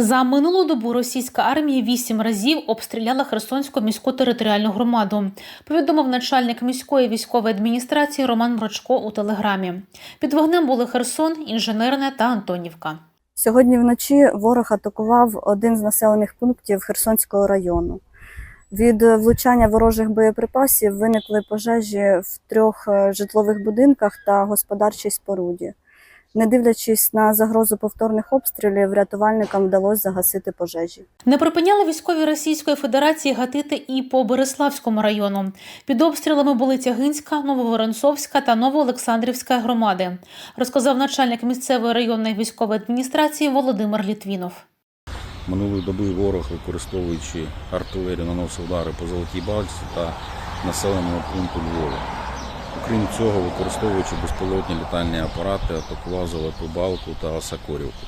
За минулу добу російська армія вісім разів обстріляла Херсонську міську територіальну громаду. Повідомив начальник міської військової адміністрації Роман Мрочко у телеграмі. Під вогнем були Херсон, інженерне та Антонівка. Сьогодні вночі ворог атакував один з населених пунктів Херсонського району. Від влучання ворожих боєприпасів виникли пожежі в трьох е, житлових будинках та господарчій споруді. Не дивлячись на загрозу повторних обстрілів, рятувальникам вдалося загасити пожежі. Не припиняли військові Російської Федерації гатити і по Береславському району. Під обстрілами були Тягинська, Нововоронцовська та Новоолександрівська громади, розказав начальник місцевої районної військової адміністрації Володимир Літвінов. Минулої доби ворог, використовуючи артилерію, наносив удари по Золотій Балці та населеному пункту Львова. Окрім цього, використовуючи безпілотні літальні апарати, атакував Золоту Балку та Осакорівку.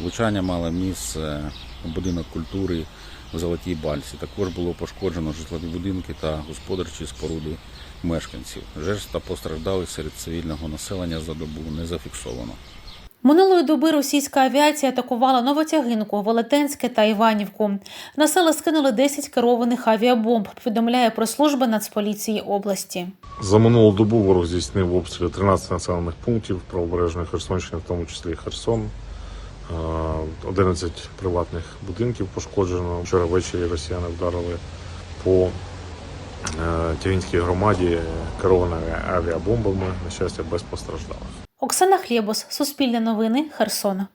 Влучання мало місце будинок культури в Золотій Бальці. Також було пошкоджено житлові будинки та господарчі споруди мешканців. Жертв та постраждалих серед цивільного населення за добу не зафіксовано. Минулої доби російська авіація атакувала Новотягинку, Велетенське та Іванівку. На села скинули 10 керованих авіабомб, повідомляє прес-служба Нацполіції області. За минулу добу ворог здійснив обстріли 13 населених пунктів правобережної Херсонщини, в тому числі Херсон. Е, 11 приватних будинків пошкоджено. Вчора ввечері росіяни вдарили по е, Тягинській громаді керованими авіабомбами, на щастя, без постраждалих. Оксана Хлєбос, Суспільне новини, Херсон.